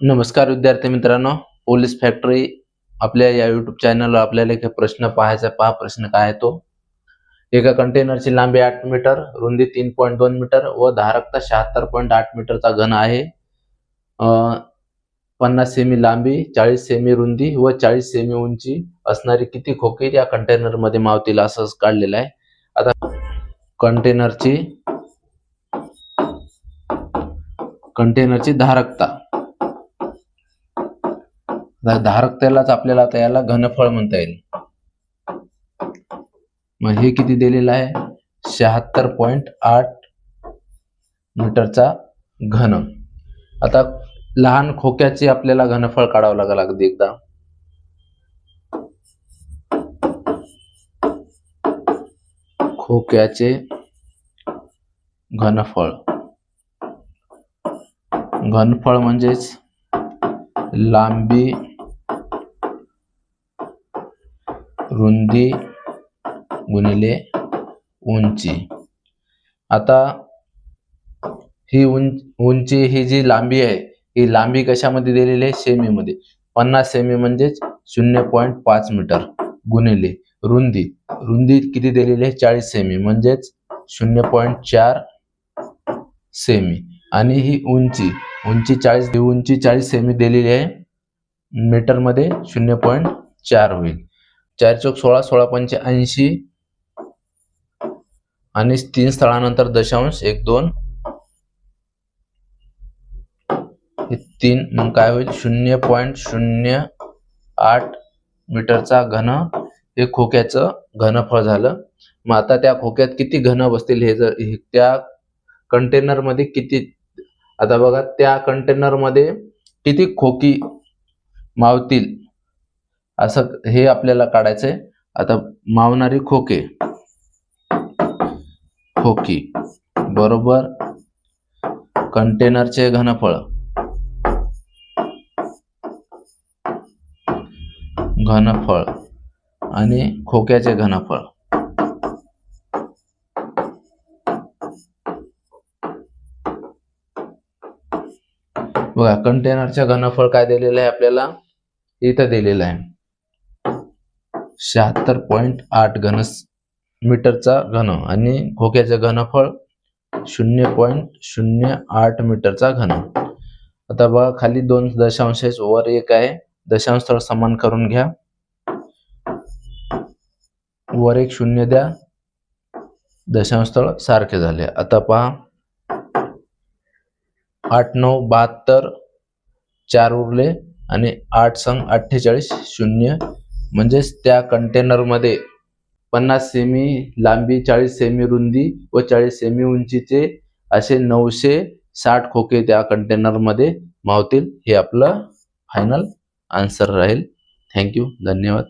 नमस्कार विद्यार्थी मित्रांनो पोलीस फॅक्टरी आपल्या या युट्यूब चॅनलवर आपल्याला एक प्रश्न पाहायचा पहा प्रश्न काय आहे तो. एका कंटेनरची लांबी आठ मीटर रुंदी तीन पॉईंट दोन मीटर व धारकता शहात्तर पॉईंट आठ मीटरचा घन आहे. पन्नास सेमी लांबी चाळीस सेमी रुंदी व चाळीस सेमी उंची असणारी किती खोके या कंटेनरमध्ये मावतील असं काढलेलं आहे. आता कंटेनरची कंटेनरची धारकता. आता धारकतेलाच आपल्याला आता याला घनफळ म्हणता येईल. मग हे किती दिलेलं आहे? शहात्तर पॉइंट आठ मीटरचा घन. आता लहान खोक्याचे आपल्याला घनफळ काढावं लागेल अगदी एकदा. खोक्याचे घनफळ. घनफळ म्हणजेच लांबी रुंदी गुणिले उंची. आता ही उं उंची ही जी लांबी आहे ही लांबी कशामध्ये दिलेली आहे? सेमीमध्ये. पन्नास सेमी म्हणजेच शून्य पॉईंट पाच मीटर गुणिले रुंदी. रुंदी किती दिलेली आहे? चाळीस सेमी म्हणजेच शून्य पॉईंट चार सेमी. आणि ही उंची उंची चाळीस ही उंची चाळीस सेमी दिलेली आहे मीटरमध्ये शून्य पॉईंट चार होईल. चार चौक सोळा सोळा पंचे ऐंशी आणि तीन स्थळानंतर दशांश एक दोन. तीन मग काय होईल? शून्य पॉईंट शून्य आठ मीटरचा घन. हे खोक्याचं घनफळ झालं. मग आता त्या खोक्यात किती घन बसतील हे जर हे त्या कंटेनरमध्ये किती आता बघा त्या कंटेनरमध्ये किती खोकी मावतील? असं हे आपल्याला काढायचंय. आता मावणारी खोके. खोकी. बरोबर? कंटेनरचे घनफळ. घनफळ. आणि खोक्याचे घनफळ. बघा कंटेनरचे घनफळ काय दिलेलं आहे आपल्याला? इथं दिलेलं आहे. शहात्तर पॉईंट आठ घन मीटरचा घन आणि खोक्याचे घनफळ शून्य पॉईंट शून्य आठ मीटरचा घन. आता बघा खाली दोन दशांश ओव्हर वर एक आहे. दशांश स्थळ समान करून घ्या. वर एक शून्य द्या. दशांश स्थळ सारखे झाले. आता पहा. आठ नऊ बहात्तर चार उरले आणि आठ संग अठ्ठेचाळीस शून्य म्हणजेच त्या कंटेनरमध्ये पन्नास सेमी लांबी चाळीस सेमी रुंदी व चाळीस सेमी उंचीचे असे नऊशे साठ खोके त्या कंटेनरमध्ये मावतील हे आपलं फायनल आन्सर राहील. थँक्यू धन्यवाद.